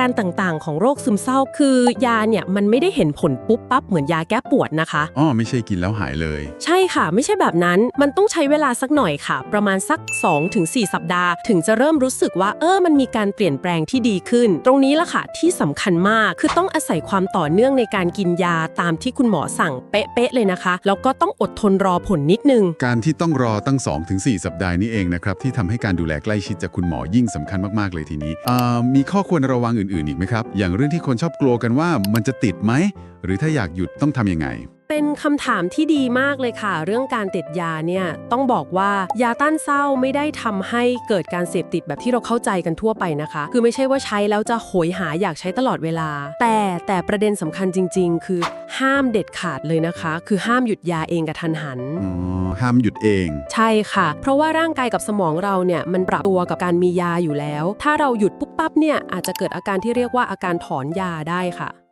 การต่างๆ ของโรคซึมเศร้า คือยาเนี่ยมันไม่ได้เห็นผลปุ๊บปั๊บเหมือนยาแก้ปวดนะคะ อ๋อ ไม่ใช่กินแล้วหายเลย ใช่ค่ะ ไม่ใช่แบบนั้นมันต้องใช้เวลาสักหน่อยค่ะ ประมาณสัก 2-4 สัปดาห์ ถึงจะเริ่มรู้สึกว่าเออมันมีการเปลี่ยนแปลงที่ดีขึ้น ตรงนี้ละค่ะที่สำคัญมากคือต้องอาศัยความต่อเนื่องในการกินยาตามที่คุณหมอสั่งเป๊ะๆเลยนะคะ แล้วก็ต้องอดทนรอผลนิดนึง การที่ต้องรอตั้ง 2-4 สัปดาห์นี้เองนะครับที่ทำให้การดูแลใกล้ชิดจากคุณหมอยิ่งสำคัญมากๆเลยทีนี้อ่ามีข้อควรระวังอื่นๆ อีกไหมครับ อย่างเรื่องที่คนชอบกลัวกันว่ามันจะติดไหม หรือถ้าอยากหยุดต้องทำยังไง เป็นคำถามที่ดีมากเลยค่ะ เรื่องการติดยาเนี่ยต้องบอกว่ายาต้านเศร้าไม่ได้ทำให้เกิดการเสพติดแบบที่เราเข้าใจกันทั่วไปนะคะ คือไม่ใช่ว่าใช้แล้วจะโหยหาอยากใช้ตลอดเวลา แต่แต่ประเด็นสำคัญจริง ๆ คือห้ามเด็ดขาดเลยนะคะ คือห้ามหยุดยาเองกระทันหันอ๋อห้ามหยุดเอง ใช่ค่ะ เพราะว่าร่างกายกับสมองเราเนี่ยมันปรับตัวกับการมียาอยู่แล้ว ถ้าเราหยุดปุ๊บปั๊บเนี่ยอาจจะเกิดอาการที่เรียกว่าอาการถอนยาได้ค่ะ